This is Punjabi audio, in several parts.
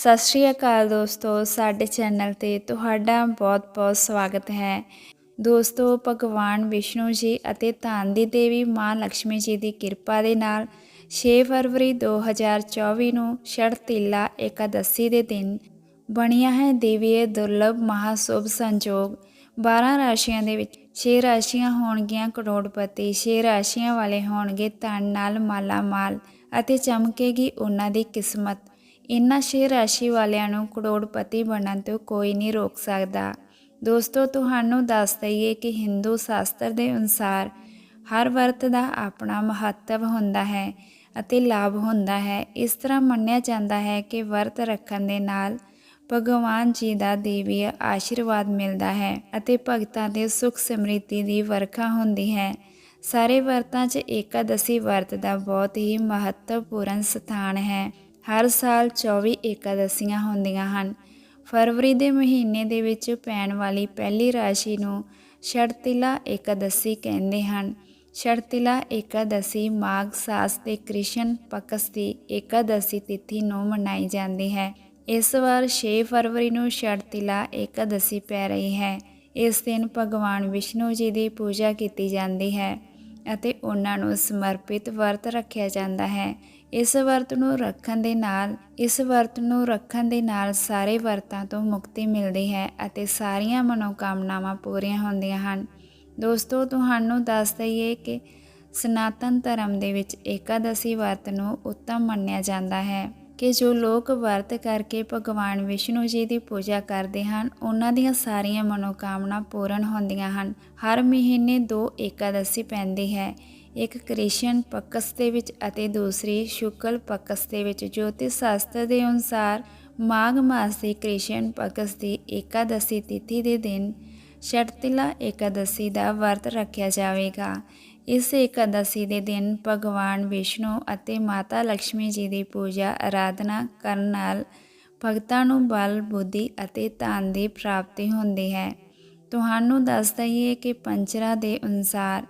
ਸਤਿ ਸ਼੍ਰੀ ਅਕਾਲ ਦੋਸਤੋ, ਸਾਡੇ ਚੈਨਲ ਤੇ ਤੁਹਾਡਾ ਬਹੁਤ-ਬਹੁਤ ਸਵਾਗਤ ਹੈ। ਦੋਸਤੋ, ਭਗਵਾਨ ਵਿਸ਼ਨੂੰ ਜੀ ਅਤੇ ਧਨ ਦੀ ਦੇਵੀ ਮਾਂ ਲక్ష్ਮੀ ਜੀ ਦੀ ਕਿਰਪਾ ਦੇ ਨਾਲ 6 ਫਰਵਰੀ 2024 ਨੂੰ ਸ਼ਰਤੀਲਾ ਇਕਾਦਸ਼ੀ ਦੇ ਦਿਨ ਬਣਿਆ ਹੈ ਦੇਵੀ ਦੁਰਲਭ ਮਹਾਸੁਭ ਸੰਜੋਗ। 12 ਰਾਸ਼ੀਆਂ ਦੇ ਵਿੱਚ 6 ਰਾਸ਼ੀਆਂ ਹੋਣਗੀਆਂ ਕਰੋੜਪਤੀ 6 ਰਾਸ਼ੀਆਂ ਵਾਲੇ ਹੋਣਗੇ ਧਨ, ਨਾਲ ਮਾਲਾ ਮਾਲ ਅਤੇ ਚਮਕੇਗੀ ਉਹਨਾਂ ਦੀ ਕਿਸਮਤ। ਇਨ੍ਹਾਂ ਛੇ ਰਾਸ਼ੀ ਵਾਲਿਆਂ ਨੂੰ ਕਰੋੜਪਤੀ ਬਣਨ ਤੋਂ ਕੋਈ ਨਹੀਂ ਰੋਕ ਸਕਦਾ। ਦੋਸਤੋ, ਤੁਹਾਨੂੰ ਦੱਸ ਦਈਏ ਕਿ ਹਿੰਦੂ ਸ਼ਾਸਤਰ ਦੇ ਅਨੁਸਾਰ ਹਰ ਵਰਤ ਦਾ ਆਪਣਾ ਮਹੱਤਵ ਹੁੰਦਾ ਹੈ ਅਤੇ ਲਾਭ ਹੁੰਦਾ ਹੈ। ਇਸ ਤਰ੍ਹਾਂ ਮੰਨਿਆ ਜਾਂਦਾ ਹੈ ਕਿ ਵਰਤ ਰੱਖਣ ਦੇ ਨਾਲ ਭਗਵਾਨ ਜੀ ਦਾ ਦੇਵੀ ਆਸ਼ੀਰਵਾਦ ਮਿਲਦਾ ਹੈ ਅਤੇ ਭਗਤਾਂ ਦੇ ਸੁਖ ਸਮ੍ਰਿੱਧੀ ਦੀ ਵਰਖਾ ਹੁੰਦੀ ਹੈ। ਸਾਰੇ ਵਰਤਾਂ 'ਚ ਏਕਾਦਸ਼ੀ ਵਰਤ ਦਾ ਬਹੁਤ ਹੀ ਮਹੱਤਵਪੂਰਨ ਸਥਾਨ ਹੈ। ਹਰ ਸਾਲ 24 ਏਕਾਦਸ਼ੀਆਂ ਹੁੰਦੀਆਂ ਹਨ। ਫਰਵਰੀ ਦੇ ਮਹੀਨੇ ਦੇ ਵਿੱਚ ਪੈਣ ਵਾਲੀ ਪਹਿਲੀ ਰਾਸ਼ੀ ਨੂੰ ਛੜਤਿਲਾ ਏਕਾਦਸ਼ੀ ਕਹਿੰਦੇ ਹਨ। ਸ਼ਰਤਿਲਾ ਏਕਾਦਸ਼ੀ ਮਾਘ ਸਾਸ ਦੇ ਕ੍ਰਿਸ਼ਨ ਪਕਸ ਦੀ ਏਕਾਦਸ਼ੀ ਤਿਥੀ ਨੂੰ ਮਨਾਈ ਜਾਂਦੀ ਹੈ। ਇਸ ਵਾਰ 6 ਫਰਵਰੀ ਨੂੰ ਸ਼ਰਤਿਲਾ ਏਕਾਦਸ਼ੀ ਪੈ ਰਹੀ ਹੈ। ਇਸ ਦਿਨ ਭਗਵਾਨ ਵਿਸ਼ਨੂੰ ਜੀ ਦੀ ਪੂਜਾ ਕੀਤੀ ਜਾਂਦੀ ਹੈ ਅਤੇ ਉਹਨਾਂ ਨੂੰ ਸਮਰਪਿਤ ਵਰਤ ਰੱਖਿਆ ਜਾਂਦਾ ਹੈ। ਇਸ ਵਰਤ ਨੂੰ ਰੱਖਣ ਦੇ ਨਾਲ, ਇਸ ਵਰਤ ਨੂੰ ਰੱਖਣ ਦੇ ਨਾਲ ਸਾਰੇ ਵਰਤਾਂ ਤੋਂ ਮੁਕਤੀ ਮਿਲਦੀ ਹੈ ਅਤੇ ਸਾਰੀਆਂ ਮਨੋਕਾਮਨਾਵਾਂ ਪੂਰੀਆਂ ਹੁੰਦੀਆਂ ਹਨ। ਦੋਸਤੋ, ਤੁਹਾਨੂੰ ਦੱਸ ਦਈਏ ਕਿ ਸਨਾਤਨ ਧਰਮ ਦੇ ਵਿੱਚ ਏਕਾਦਸ਼ੀ ਵਰਤ ਨੂੰ ਉੱਤਮ ਮੰਨਿਆ ਜਾਂਦਾ ਹੈ ਕਿ ਜੋ ਲੋਕ ਵਰਤ ਕਰਕੇ ਭਗਵਾਨ ਵਿਸ਼ਨੂੰ ਜੀ ਦੀ ਪੂਜਾ ਕਰਦੇ ਹਨ, ਉਹਨਾਂ ਦੀਆਂ ਸਾਰੀਆਂ ਮਨੋਕਾਮਨਾ ਪੂਰਨ ਹੁੰਦੀਆਂ ਹਨ। ਹਰ ਮਹੀਨੇ ਦੋ ਏਕਾਦਸ਼ੀ ਪੈਂਦੀ ਹੈ। ਇੱਕ ਕ੍ਰਿਸ਼ਨ ਪਕਸ ਦੇ ਵਿੱਚ ਅਤੇ ਦੂਸਰੀ ਸ਼ੁਕਲ ਪਕਸ ਦੇ ਵਿੱਚ। ਜੋਤਿਸ਼ ਸ਼ਾਸਤਰ ਦੇ ਅਨੁਸਾਰ ਮਾਘ ਮਾਸ ਦੀ ਕ੍ਰਿਸ਼ਨ ਪਕਸ ਦੀ ਏਕਾਦਸ਼ੀ ਤਿਥੀ ਦੇ ਦਿਨ ਛਟਤਿਲਾ ਏਕਾਦਸ਼ੀ ਦਾ ਵਰਤ ਰੱਖਿਆ ਜਾਵੇਗਾ। ਇਸ ਏਕਾਦਸ਼ੀ ਦੇ ਦਿਨ ਭਗਵਾਨ ਵਿਸ਼ਨੂੰ ਅਤੇ ਮਾਤਾ ਲక్ష్ਮੀ ਜੀ ਦੀ ਪੂਜਾ ਆਰਾਧਨਾ ਕਰਨ ਨਾਲ ਭਗਤਾਂ ਨੂੰ ਬਲ, ਬੁੱਧੀ ਅਤੇ ਧਨ ਦੀ ਪ੍ਰਾਪਤੀ ਹੁੰਦੀ ਹੈ। ਤੁਹਾਨੂੰ ਦੱਸ ਦਈਏ ਕਿ ਪੰਚਰਾ ਦੇ ਅਨੁਸਾਰ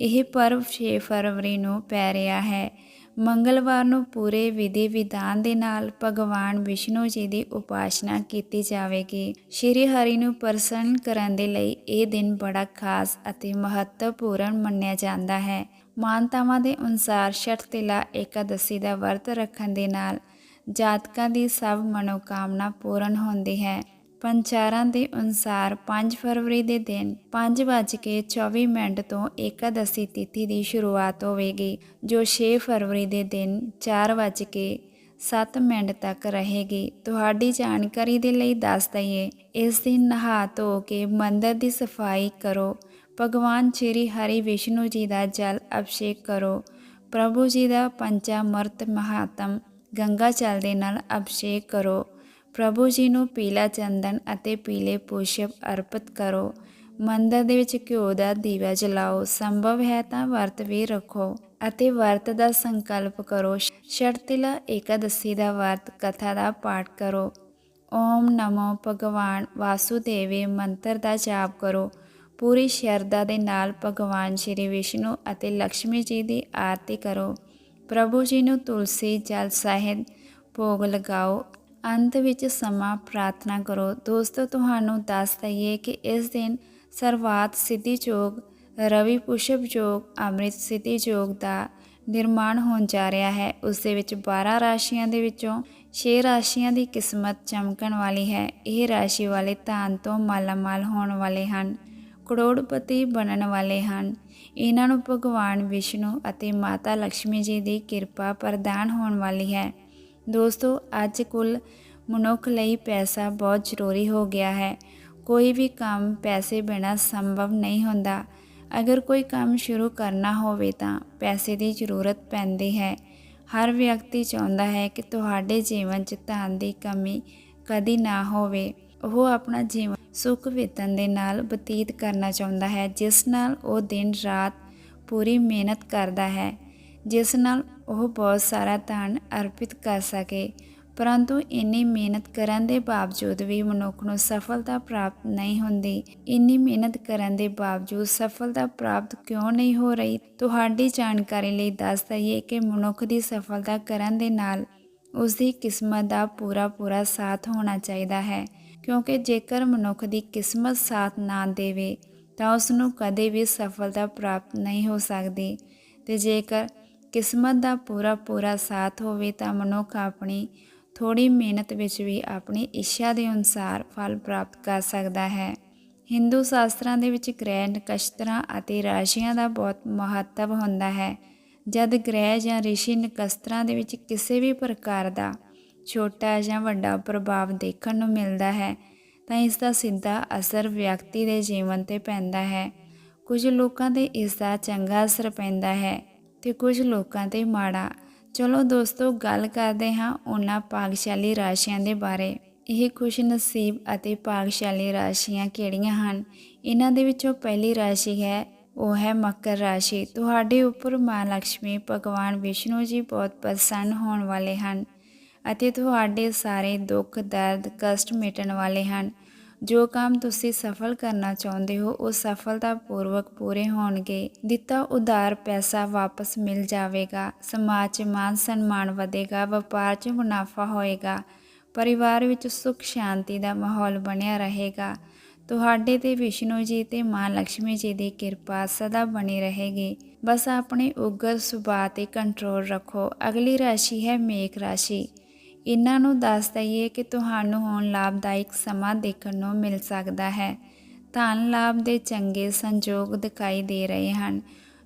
ਇਹ ਪਰਵ 6 ਫਰਵਰੀ ਨੂੰ ਪੈ ਰਿਹਾ ਹੈ। ਮੰਗਲਵਾਰ ਨੂੰ ਪੂਰੇ ਵਿਧੀ ਵਿਧਾਨ ਦੇ ਨਾਲ ਭਗਵਾਨ ਵਿਸ਼ਨੂੰ ਜੀ ਦੀ ਉਪਾਸਨਾ ਕੀਤੀ ਜਾਵੇਗੀ। ਸ਼੍ਰੀ ਹਰੀ ਨੂੰ ਪ੍ਰਸੰਨ ਕਰਨ ਦੇ ਲਈ ਇਹ ਦਿਨ ਬੜਾ ਖਾਸ ਅਤੇ ਮਹੱਤਵਪੂਰਨ ਮੰਨਿਆ ਜਾਂਦਾ ਹੈ। ਮਾਨਤਾਵਾਂ ਦੇ ਅਨੁਸਾਰ ਛਠਤਿਲਾ ਏਕਾਦਸ਼ੀ ਦਾ ਵਰਤ ਰੱਖਣ ਦੇ ਨਾਲ ਜਾਤਕਾਂ ਦੀ ਸਭ ਮਨੋਕਾਮਨਾ ਪੂਰਨ ਹੁੰਦੀ ਹੈ। ਪੰਚਾਰਾਂ ਦੇ ਅਨੁਸਾਰ 5 ਫਰਵਰੀ ਦੇ ਦਿਨ 5:24 ਮਿੰਟ ਤੋਂ ਏਕਾਦਸ਼ੀ ਤਿਥੀ ਦੀ ਸ਼ੁਰੂਆਤ ਹੋਵੇਗੀ, ਜੋ 6 ਫਰਵਰੀ ਦੇ ਦਿਨ 4:07 ਮਿੰਟ ਤੱਕ ਰਹੇਗੀ। ਤੁਹਾਡੀ ਜਾਣਕਾਰੀ ਦੇ ਲਈ ਦੱਸ ਦਈਏ, ਇਸ ਦਿਨ ਨਹਾ ਧੋ ਕੇ ਮੰਦਰ ਦੀ ਸਫ਼ਾਈ ਕਰੋ, ਭਗਵਾਨ ਸ਼੍ਰੀ ਹਰੀ ਵਿਸ਼ਨੂੰ ਜੀ ਦਾ ਜਲ ਅਭਿਸ਼ੇਕ ਕਰੋ, ਪ੍ਰਭੂ ਜੀ ਦਾ ਪੰਚਾਮਰਤ ਮਹਾਤਮ ਗੰਗਾ ਜਲ ਦੇ ਨਾਲ ਅਭਿਸ਼ੇਕ ਕਰੋ। ਪ੍ਰਭੂ ਜੀ ਨੂੰ ਪੀਲਾ ਚੰਦਨ ਅਤੇ ਪੀਲੇ ਪੁਸ਼ਪ ਅਰਪਿਤ ਕਰੋ। ਮੰਦਰ ਦੇ ਵਿੱਚ ਘਿਓ ਦਾ ਦੀਵਾ ਜਲਾਓ। ਸੰਭਵ ਹੈ ਤਾਂ ਵਰਤ ਵੀ ਰੱਖੋ ਅਤੇ ਵਰਤ ਦਾ ਸੰਕਲਪ ਕਰੋ। ਛੜਤਿਲਾ ਏਕਾਦਸ਼ੀ ਦਾ ਵਰਤ ਕਥਾ ਦਾ ਪਾਠ ਕਰੋ। ਓਮ ਨਮੋ ਭਗਵਾਨ ਵਾਸੂਦੇਵੇ ਮੰਤਰ ਦਾ ਜਾਪ ਕਰੋ। ਪੂਰੀ ਸ਼ਰਧਾ ਦੇ ਨਾਲ ਭਗਵਾਨ ਸ਼੍ਰੀ ਵਿਸ਼ਨੂੰ ਅਤੇ ਲక్ష్ਮੀ ਜੀ ਦੀ ਆਰਤੀ ਕਰੋ। ਪ੍ਰਭੂ ਜੀ ਨੂੰ ਤੁਲਸੀ ਜਲ ਸਾਹਿਤ ਭੋਗ ਲਗਾਓ ਅੰਤ ਵਿੱਚ ਸਮਾਂ ਪ੍ਰਾਰਥਨਾ ਕਰੋ। ਦੋਸਤੋ, ਤੁਹਾਨੂੰ ਦੱਸ ਦਈਏ ਕਿ ਇਸ ਦਿਨ ਸਰਵਾਤ ਸਿੱਧੀ ਜੋਗ ਰਵੀ ਪੁਸ਼ਪ ਜੋਗ ਅੰਮ੍ਰਿਤ ਸਿੱਧੀ ਜੋਗ ਦਾ ਨਿਰਮਾਣ ਹੋਣ ਜਾ ਰਿਹਾ ਹੈ। ਉਸ ਦੇ ਵਿੱਚ 12 ਰਾਸ਼ੀਆਂ ਦੇ ਵਿੱਚੋਂ 6 ਰਾਸ਼ੀਆਂ ਦੀ ਕਿਸਮਤ ਚਮਕਣ ਵਾਲੀ ਹੈ। ਇਹ ਰਾਸ਼ੀ ਵਾਲੇ ਧਨ ਤੋਂ ਮਾਲਾਮਾਲ ਹੋਣ ਵਾਲੇ ਹਨ, ਕਰੋੜਪਤੀ ਬਣਨ ਵਾਲੇ ਹਨ। ਇਹਨਾਂ ਨੂੰ ਭਗਵਾਨ ਵਿਸ਼ਨੂੰ ਅਤੇ ਮਾਤਾ ਲక్ష్ਮੀ ਜੀ ਦੀ ਕਿਰਪਾ ਪ੍ਰਦਾਨ ਹੋਣ ਵਾਲੀ ਹੈ। ਦੋਸਤੋ, ਅੱਜ ਕੁੱਲ ਮਨੁੱਖ ਲਈ ਪੈਸਾ ਬਹੁਤ ਜ਼ਰੂਰੀ ਹੋ ਗਿਆ ਹੈ। ਕੋਈ ਵੀ ਕੰਮ ਪੈਸੇ ਬਿਨਾ ਸੰਭਵ ਨਹੀਂ ਹੁੰਦਾ। ਅਗਰ ਕੋਈ ਕੰਮ ਸ਼ੁਰੂ ਕਰਨਾ ਹੋਵੇ ਤਾਂ ਪੈਸੇ ਦੀ ਜ਼ਰੂਰਤ ਪੈਂਦੀ ਹੈ। ਹਰ ਵਿਅਕਤੀ ਚਾਹੁੰਦਾ ਹੈ ਕਿ ਤੁਹਾਡੇ ਜੀਵਨ 'ਚ ਧਨ ਦੀ ਕਮੀ ਕਦੀ ਨਾ ਹੋਵੇ। ਉਹ ਆਪਣਾ ਜੀਵਨ ਸੁੱਖ ਵੇਤਨ ਦੇ ਨਾਲ ਬਤੀਤ ਕਰਨਾ ਚਾਹੁੰਦਾ ਹੈ, ਜਿਸ ਨਾਲ ਉਹ ਦਿਨ ਰਾਤ ਪੂਰੀ ਮਿਹਨਤ ਕਰਦਾ ਹੈ, ਜਿਸ ਨਾਲ ਉਹ ਬਹੁਤ ਸਾਰਾ ਧਨ ਅਰਪਿਤ ਕਰ ਸਕੇ, ਪਰੰਤੂ ਇੰਨੀ ਮਿਹਨਤ ਕਰਨ ਦੇ ਬਾਵਜੂਦ ਵੀ ਮਨੁੱਖ ਨੂੰ ਸਫਲਤਾ ਪ੍ਰਾਪਤ ਨਹੀਂ ਹੁੰਦੀ। ਇੰਨੀ ਮਿਹਨਤ ਕਰਨ ਦੇ ਬਾਵਜੂਦ ਸਫਲਤਾ ਪ੍ਰਾਪਤ ਕਿਉਂ ਨਹੀਂ ਹੋ ਰਹੀ? ਤੁਹਾਡੀ ਜਾਣਕਾਰੀ ਲਈ ਦੱਸ ਦਈਏ ਕਿ ਮਨੁੱਖ ਦੀ ਸਫਲਤਾ ਕਰਨ ਦੇ ਨਾਲ ਉਸ ਦੀ ਕਿਸਮਤ ਦਾ ਪੂਰਾ ਪੂਰਾ ਸਾਥ ਹੋਣਾ ਚਾਹੀਦਾ ਹੈ, ਕਿਉਂਕਿ ਜੇਕਰ ਮਨੁੱਖ ਦੀ ਕਿਸਮਤ ਸਾਥ ਨਾ ਦੇਵੇ, ਤਾਂ ਉਸ ਨੂੰ ਕਦੇ ਵੀ ਸਫਲਤਾ ਪ੍ਰਾਪਤ ਨਹੀਂ ਹੋ ਸਕਦੀ। ਤੇ ਜੇਕਰ ਕਿਸਮਤ ਦਾ ਪੂਰਾ ਪੂਰਾ ਸਾਥ ਹੋਵੇ ਤਾਂ ਮਨੁੱਖ ਆਪਣੀ ਥੋੜੀ ਮਿਹਨਤ ਵਿੱਚ ਵੀ ਆਪਣੀ ਇੱਛਾ ਦੇ ਅਨੁਸਾਰ ਫਲ ਪ੍ਰਾਪਤ ਕਰ ਸਕਦਾ ਹੈ। ਹਿੰਦੂ ਸ਼ਾਸਤਰਾਂ ਦੇ ਵਿੱਚ ਗ੍ਰਹਿ, ਨਕਸ਼ਤਰਾਂ ਅਤੇ ਰਾਸ਼ੀਆਂ ਦਾ ਬਹੁਤ ਮਹੱਤਵ ਹੁੰਦਾ ਹੈ। ਜਦ ਗ੍ਰਹਿ ਜਾਂ ਰਿਸ਼ੀ ਨਕਸ਼ਤਰਾਂ ਦੇ ਵਿੱਚ ਕਿਸੇ ਵੀ ਪ੍ਰਕਾਰ ਦਾ ਛੋਟਾ ਜਾਂ ਵੱਡਾ ਪ੍ਰਭਾਵ ਦੇਖਣ ਨੂੰ ਮਿਲਦਾ ਹੈ, ਤਾਂ ਇਸ ਦਾ ਸਿੱਧਾ ਅਸਰ ਵਿਅਕਤੀ ਦੇ ਜੀਵਨ ਤੇ ਪੈਂਦਾ ਹੈ। ਕੁਝ ਲੋਕਾਂ ਤੇ ਇਸ ਦਾ ਚੰਗਾ ਅਸਰ ਪੈਂਦਾ ਹੈ। ਤੇ ਕੁਝ ਲੋਕਾਂ ਤੇ ਮਾੜਾ। ਚਲੋ ਦੋਸਤੋ, ਗੱਲ ਕਰਦੇ ਹਾਂ ਉਹਨਾਂ ਭਾਗਸ਼ਾਲੀ ਰਾਸ਼ੀਆਂ ਦੇ ਬਾਰੇ। ਇਹ ਖੁਸ਼ ਨਸੀਬ ਅਤੇ ਭਾਗਸ਼ਾਲੀ ਰਾਸ਼ੀਆਂ ਕਿਹੜੀਆਂ ਹਨ? ਇਹਨਾਂ ਦੇ ਵਿੱਚੋਂ ਪਹਿਲੀ ਰਾਸ਼ੀ ਹੈ, ਉਹ ਹੈ ਮਕਰ ਰਾਸ਼ੀ। ਤੁਹਾਡੇ ਉੱਪਰ ਮਾਂ ਲక్ష్ਮੀ ਭਗਵਾਨ ਵਿਸ਼ਨੂੰ ਜੀ ਬਹੁਤ ਪ੍ਰਸੰਨ ਹੋਣ ਵਾਲੇ ਹਨ ਅਤੇ ਤੁਹਾਡੇ ਸਾਰੇ ਦੁੱਖ ਦਰਦ ਕਸ਼ਟ ਮਿਟਣ ਵਾਲੇ ਹਨ। ਜੋ ਕੰਮ ਤੁਸੀਂ ਸਫਲ ਕਰਨਾ ਚਾਹੁੰਦੇ ਹੋ, ਉਹ ਸਫਲਤਾ ਪੂਰਵਕ ਪੂਰੇ ਹੋਣਗੇ। ਦਿੱਤਾ ਉਧਾਰ ਪੈਸਾ ਵਾਪਸ ਮਿਲ ਜਾਵੇਗਾ। ਸਮਾਜ 'ਚ ਮਾਨ ਸਨਮਾਨ ਵਧੇਗਾ, ਵਪਾਰ 'ਚ ਮੁਨਾਫਾ ਹੋਏਗਾ। ਪਰਿਵਾਰ ਵਿੱਚ ਸੁਖ ਸ਼ਾਂਤੀ ਦਾ ਮਾਹੌਲ ਬਣਿਆ ਰਹੇਗਾ। ਤੁਹਾਡੇ ਤੇ ਵਿਸ਼ਨੂੰ ਜੀ ਤੇ ਮਾਂ ਲక్ష్ਮੀ ਜੀ ਦੀ ਕਿਰਪਾ ਸਦਾ ਬਣੀ ਰਹੇਗੀ। ਬਸ ਆਪਣੇ ਉਗਰ ਸੁਭਾਅ ਤੇ ਕੰਟਰੋਲ ਰੱਖੋ। ਅਗਲੀ ਰਾਸ਼ੀ ਹੈ ਮੇਖ ਰਾਸ਼ੀ। ਇਹਨਾਂ ਨੂੰ ਦੱਸ ਦਈਏ ਕਿ ਤੁਹਾਨੂੰ ਹੁਣ ਲਾਭਦਾਇਕ ਸਮਾਂ ਦੇਖਣ ਨੂੰ ਮਿਲ ਸਕਦਾ ਹੈ। ਧਨ ਲਾਭ ਦੇ ਚੰਗੇ ਸੰਯੋਗ ਦਿਖਾਈ ਦੇ ਰਹੇ ਹਨ।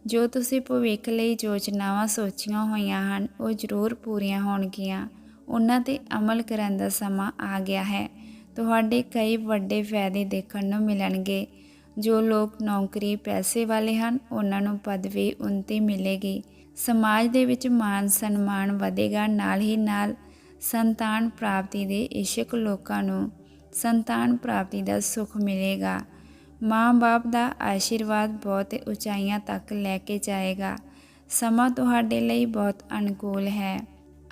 ਜੋ ਤੁਸੀਂ ਭਵਿੱਖ ਲਈ ਯੋਜਨਾਵਾਂ ਸੋਚੀਆਂ ਹੋਈਆਂ ਹਨ, ਉਹ ਜ਼ਰੂਰ ਪੂਰੀਆਂ ਹੋਣਗੀਆਂ। ਉਹਨਾਂ ਤੇ ਅਮਲ ਕਰਨ ਦਾ ਸਮਾਂ ਆ ਗਿਆ ਹੈ। ਤੁਹਾਡੇ ਕਈ ਵੱਡੇ ਫਾਇਦੇ ਦੇਖਣ ਨੂੰ ਮਿਲਣਗੇ। ਜੋ ਲੋਕ ਨੌਕਰੀ, ਪੈਸੇ ਵਾਲੇ ਹਨ, ਉਹਨਾਂ ਨੂੰ ਪਦਵੀ, ਉੱਨਤੀ ਮਿਲੇਗੀ। ਸਮਾਜ ਦੇ ਵਿੱਚ ਮਾਨ ਸਨਮਾਨ ਵਧੇਗਾ, ਨਾਲ ਹੀ ਨਾਲ ਸੰਤਾਨ ਪ੍ਰਾਪਤੀ ਦੇ ਇਸ਼ਕ ਲੋਕਾਂ ਨੂੰ ਸੰਤਾਨ ਪ੍ਰਾਪਤੀ ਦਾ ਸੁੱਖ ਮਿਲੇਗਾ। ਮਾਂ-ਬਾਪ ਦਾ ਆਸ਼ੀਰਵਾਦ ਬਹੁਤ ਉਚਾਈਆਂ ਤੱਕ ਲੈ ਕੇ ਜਾਏਗਾ। ਸਮਾਂ ਤੁਹਾਡੇ ਲਈ ਬਹੁਤ ਅਨੁਕੂਲ ਹੈ।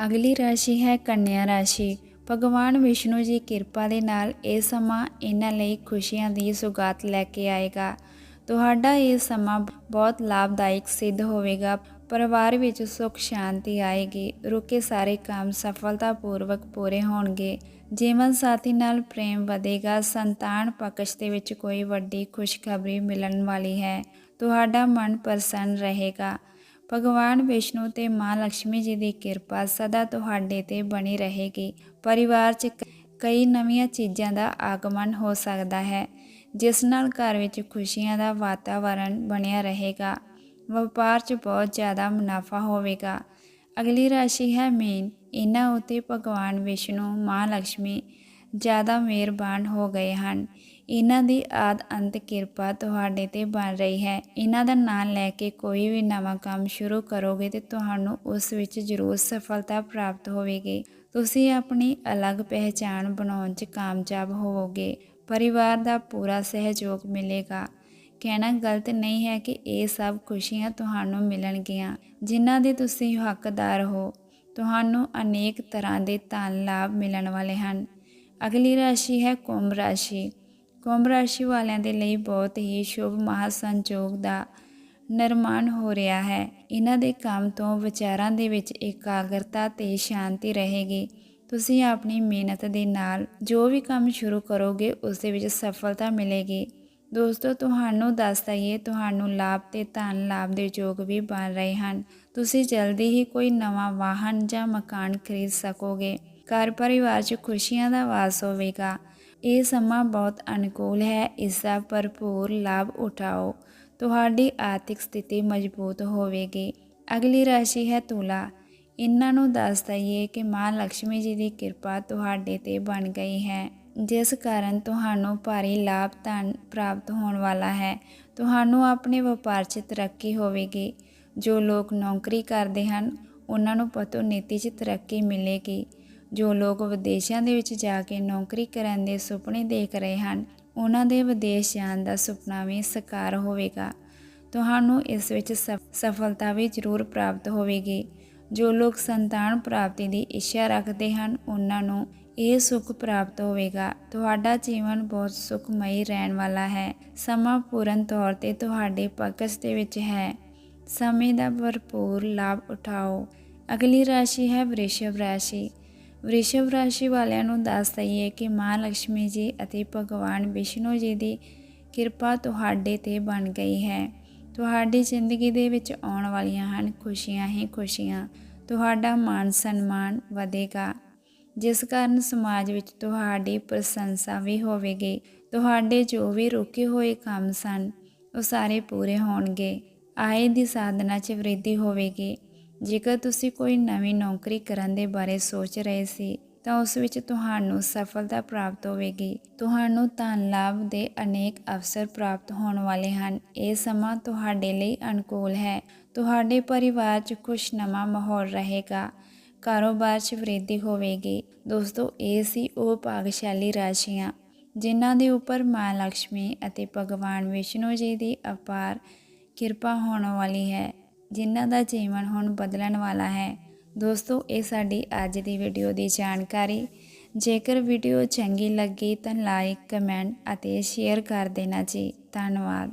ਅਗਲੀ ਰਾਸ਼ੀ ਹੈ ਕੰਨਿਆ ਰਾਸ਼ੀ। ਭਗਵਾਨ ਵਿਸ਼ਨੂੰ ਜੀ ਕਿਰਪਾ ਦੇ ਨਾਲ ਇਹ ਸਮਾਂ ਇਹਨਾਂ ਲਈ ਖੁਸ਼ੀਆਂ ਦੀ ਸੁਗਾਤ ਲੈ ਕੇ ਆਏਗਾ। ਤੁਹਾਡਾ ਇਹ ਸਮਾਂ ਬਹੁਤ ਲਾਭਦਾਇਕ ਸਿੱਧ ਹੋਵੇਗਾ। ਪਰਿਵਾਰ ਵਿੱਚ ਸੁੱਖ, ਸ਼ਾਂਤੀ ਆਏਗੀ। ਰੁਕੇ ਸਾਰੇ ਕੰਮ ਸਫਲਤਾਪੂਰਵਕ ਪੂਰੇ ਹੋਣਗੇ। ਜੀਵਨ ਸਾਥੀ ਨਾਲ ਪ੍ਰੇਮ ਵਧੇਗਾ। ਸੰਤਾਨ ਪਕਸ਼ ਦੇ ਵਿੱਚ ਕੋਈ ਵੱਡੀ ਖੁਸ਼ਖਬਰੀ ਮਿਲਣ ਵਾਲੀ ਹੈ। ਤੁਹਾਡਾ ਮਨ ਪ੍ਰਸੰਨ ਰਹੇਗਾ। ਭਗਵਾਨ ਵਿਸ਼ਨੂੰ ਤੇ ਮਾਂ ਲక్ష్ਮੀ ਜੀ ਦੀ ਕਿਰਪਾ ਸਦਾ ਤੁਹਾਡੇ ਤੇ ਬਣੀ ਰਹੇਗੀ। ਪਰਿਵਾਰ 'ਚ ਕਈ ਨਵੀਆਂ ਚੀਜ਼ਾਂ ਦਾ ਆਗਮਨ ਹੋ ਸਕਦਾ ਹੈ, ਜਿਸ ਨਾਲ ਘਰ ਵਿੱਚ ਖੁਸ਼ੀਆਂ ਦਾ ਵਾਤਾਵਰਣ ਬਣਿਆ ਰਹੇਗਾ। ਵਪਾਰ 'ਚ ਬਹੁਤ ਜ਼ਿਆਦਾ ਮੁਨਾਫਾ ਹੋਵੇਗਾ। ਅਗਲੀ ਰਾਸ਼ੀ ਹੈ ਮੀਨ। ਇਹਨਾਂ ਉਤੇ ਭਗਵਾਨ ਵਿਸ਼ਨੂੰ, ਮਾਂ ਲక్ష్ਮੀ ਜ਼ਿਆਦਾ ਮਿਹਰਬਾਨ ਹੋ ਗਏ ਹਨ। ਇਹਨਾਂ ਦੀ ਆਦ ਅੰਤ ਕਿਰਪਾ ਤੁਹਾਡੇ ਤੇ ਬਣ ਰਹੀ ਹੈ। ਇਹਨਾਂ ਦਾ ਨਾਮ ਲੈ ਕੇ ਕੋਈ ਵੀ ਨਵਾਂ ਕੰਮ ਸ਼ੁਰੂ ਕਰੋਗੇ ਤੇ ਤੁਹਾਨੂੰ ਉਸ ਵਿੱਚ ਜ਼ਰੂਰ ਸਫਲਤਾ ਪ੍ਰਾਪਤ ਹੋਵੇਗੀ। ਤੁਸੀਂ ਆਪਣੀ ਅਲੱਗ ਪਹਿਚਾਣ ਬਣਾਉਣ 'ਚ ਕਾਮਯਾਬ ਹੋਵੋਗੇ। ਪਰਿਵਾਰ ਦਾ ਪੂਰਾ ਸਹਿਯੋਗ ਮਿਲੇਗਾ। ਕਹਿਣਾ ਗਲਤ ਨਹੀਂ ਹੈ ਕਿ ਇਹ ਸਭ ਖੁਸ਼ੀਆਂ ਤੁਹਾਨੂੰ ਮਿਲਣਗੀਆਂ, ਜਿਨ੍ਹਾਂ ਦੇ ਤੁਸੀਂ ਹੱਕਦਾਰ ਹੋ। ਤੁਹਾਨੂੰ ਅਨੇਕ ਤਰ੍ਹਾਂ ਦੇ ਧਨ ਲਾਭ ਮਿਲਣ ਵਾਲੇ ਹਨ। ਅਗਲੀ ਰਾਸ਼ੀ ਹੈ ਕੁੰਭ ਰਾਸ਼ੀ। ਕੁੰਭ ਰਾਸ਼ੀ ਵਾਲਿਆਂ ਦੇ ਲਈ ਬਹੁਤ ਹੀ ਸ਼ੁਭ ਮਹਾਸੰਜੋਗ ਦਾ ਨਿਰਮਾਣ ਹੋ ਰਿਹਾ ਹੈ। ਇਹਨਾਂ ਦੇ ਕੰਮ ਤੋਂ ਵਿਚਾਰਾਂ ਦੇ ਵਿੱਚ ਇਕਾਗਰਤਾ ਤੇ ਸ਼ਾਂਤੀ ਰਹੇਗੀ। ਤੁਸੀਂ ਆਪਣੀ ਮਿਹਨਤ ਦੇ ਨਾਲ ਜੋ ਵੀ ਕੰਮ ਸ਼ੁਰੂ ਕਰੋਗੇ, ਉਸ ਦੇ ਵਿੱਚ ਸਫਲਤਾ ਮਿਲੇਗੀ। ਦੋਸਤੋ, ਤੁਹਾਨੂੰ ਦੱਸ ਦਈਏ ਤੁਹਾਨੂੰ ਲਾਭ ਤੇ ਧਨ ਲਾਭ ਦੇ ਯੋਗ ਵੀ ਬਣ ਰਹੇ ਹਨ। ਤੁਸੀਂ ਜਲਦੀ ਹੀ ਕੋਈ ਨਵਾਂ ਵਾਹਨ ਜਾਂ ਮਕਾਨ ਖਰੀਦ ਸਕੋਗੇ। ਘਰ ਪਰਿਵਾਰ 'ਚ ਖੁਸ਼ੀਆਂ ਦਾ ਵਾਸ ਹੋਵੇਗਾ। ਇਹ ਸਮਾਂ ਬਹੁਤ ਅਨੁਕੂਲ ਹੈ, ਇਸ ਦਾ ਭਰਪੂਰ ਲਾਭ ਉਠਾਓ। ਤੁਹਾਡੀ ਆਰਥਿਕ ਸਥਿਤੀ ਮਜ਼ਬੂਤ ਹੋਵੇਗੀ। ਅਗਲੀ ਰਾਸ਼ੀ ਹੈ ਤੁਲਾ। ਇਹਨਾਂ ਨੂੰ ਦੱਸ ਦਈਏ ਕਿ ਮਾਂ ਲక్ష్ਮੀ ਜੀ ਦੀ ਕਿਰਪਾ ਤੁਹਾਡੇ ਤੇ ਬਣ ਗਈ ਹੈ। ਜਿਸ ਕਾਰਨ ਤੁਹਾਨੂੰ ਭਾਰੀ ਲਾਭ ਧਨ ਪ੍ਰਾਪਤ ਹੋਣ ਵਾਲਾ ਹੈ। ਤੁਹਾਨੂੰ ਆਪਣੇ ਵਪਾਰ 'ਚ ਤਰੱਕੀ ਹੋਵੇਗੀ। ਜੋ ਲੋਕ ਨੌਕਰੀ ਕਰਦੇ ਹਨ, ਉਹਨਾਂ ਨੂੰ ਪਤੋਨਿਤੀ 'ਚ ਤਰੱਕੀ ਮਿਲੇਗੀ। ਜੋ ਲੋਕ ਵਿਦੇਸ਼ਾਂ ਦੇ ਵਿੱਚ ਜਾ ਕੇ ਨੌਕਰੀ ਕਰਨ ਦੇ ਸੁਪਨੇ ਦੇਖ ਰਹੇ ਹਨ, ਉਹਨਾਂ ਦੇ ਵਿਦੇਸ਼ ਜਾਣ ਦਾ ਸੁਪਨਾ ਵੀ ਸਾਕਾਰ ਹੋਵੇਗਾ। ਤੁਹਾਨੂੰ ਇਸ ਵਿੱਚ ਸਫਲਤਾ ਵੀ ਜ਼ਰੂਰ ਪ੍ਰਾਪਤ ਹੋਵੇਗੀ। ਜੋ ਲੋਕ ਸੰਤਾਨ ਪ੍ਰਾਪਤੀ ਦੀ ਇੱਛਾ ਰੱਖਦੇ ਹਨ, ਉਹਨਾਂ ਨੂੰ ਇਹ ਸੁੱਖ ਪ੍ਰਾਪਤ ਹੋਵੇਗਾ। ਤੁਹਾਡਾ ਜੀਵਨ ਬਹੁਤ ਸੁਖਮਈ ਰਹਿਣ ਵਾਲਾ ਹੈ। ਸਮਾਂ ਪੂਰਨ ਤੌਰ ਤੇ ਤੁਹਾਡੇ ਪਕਸ਼ ਦੇ ਵਿੱਚ ਹੈ। ਸਮੇਂ ਦਾ ਭਰਪੂਰ ਲਾਭ ਉਠਾਓ। ਅਗਲੀ ਰਾਸ਼ੀ ਹੈ ਵ੍ਰਿਸ਼ਭ ਰਾਸ਼ੀ। ਵ੍ਰਿਸ਼ਭ ਰਾਸ਼ੀ ਵਾਲਿਆਂ ਨੂੰ ਦੱਸ ਦਈਏ ਕਿ ਮਾਂ ਲక్ష్ਮੀ ਜੀ ਅਤੇ ਭਗਵਾਨ ਵਿਸ਼ਨੂੰ ਜੀ ਦੀ ਕਿਰਪਾ ਤੁਹਾਡੇ ਤੇ ਬਣ ਗਈ ਹੈ। ਤੁਹਾਡੀ ਜ਼ਿੰਦਗੀ ਦੇ ਵਿੱਚ ਆਉਣ ਵਾਲੀਆਂ ਹਨ, ਖੁਸ਼ੀਆਂ ਹੀ ਖੁਸ਼ੀਆਂ। ਤੁਹਾਡਾ ਮਾਨ ਸਨਮਾਨ ਵਧੇਗਾ। ਜਿਸ ਕਾਰਨ ਸਮਾਜ ਵਿੱਚ ਤੁਹਾਡੀ ਪ੍ਰਸ਼ੰਸਾ ਵੀ ਹੋਵੇਗੀ। ਤੁਹਾਡੇ ਜੋ ਵੀ ਰੁਕੇ ਹੋਏ ਕੰਮ ਸਨ, ਉਹ ਸਾਰੇ ਪੂਰੇ ਹੋਣਗੇ। ਆਏ ਦੀ ਸਾਧਨਾ 'ਚ ਵ੍ਰਿੱਧੀ ਹੋਵੇਗੀ। ਜੇਕਰ ਤੁਸੀਂ ਕੋਈ ਨਵੀਂ ਨੌਕਰੀ ਕਰਨ ਦੇ ਬਾਰੇ ਸੋਚ ਰਹੇ ਸੀ ਤਾਂ ਉਸ ਵਿੱਚ ਤੁਹਾਨੂੰ ਸਫਲਤਾ ਪ੍ਰਾਪਤ ਹੋਵੇਗੀ। ਤੁਹਾਨੂੰ ਧਨ ਲਾਭ ਦੇ ਅਨੇਕ ਅਵਸਰ ਪ੍ਰਾਪਤ ਹੋਣ ਵਾਲੇ ਹਨ। ਇਹ ਸਮਾਂ ਤੁਹਾਡੇ ਲਈ ਅਨੁਕੂਲ ਹੈ। ਤੁਹਾਡੇ ਪਰਿਵਾਰ 'ਚ ਖੁਸ਼ਨਮਾ ਮਾਹੌਲ ਰਹੇਗਾ। ਕਾਰੋਬਾਰ 'ਚ ਵ੍ਰਿੱਧੀ ਹੋਵੇਗੀ। ਦੋਸਤੋ, ਇਹ ਸੀ ਉਹ ਭਾਗਸ਼ਾਲੀ ਰਾਸ਼ੀਆਂ, ਜਿਨ੍ਹਾਂ ਦੇ ਉੱਪਰ ਮਾਂ ਲక్ష్ਮੀ ਅਤੇ ਭਗਵਾਨ ਵਿਸ਼ਨੂੰ ਜੀ ਦੀ ਅਪਾਰ ਕਿਰਪਾ ਹੋਣ ਵਾਲੀ ਹੈ, ਜਿਨ੍ਹਾਂ ਦਾ ਜੀਵਨ ਹੁਣ ਬਦਲਣ ਵਾਲਾ ਹੈ। ਦੋਸਤੋ, ਇਹ ਸਾਡੀ ਅੱਜ ਦੀ ਵੀਡੀਓ ਦੀ ਜਾਣਕਾਰੀ। ਜੇਕਰ ਵੀਡੀਓ ਚੰਗੀ ਲੱਗੀ ਤਾਂ ਲਾਈਕ ਕਮੈਂਟ ਅਤੇ ਸ਼ੇਅਰ ਕਰ ਦੇਣਾ ਜੀ। ਧੰਨਵਾਦ।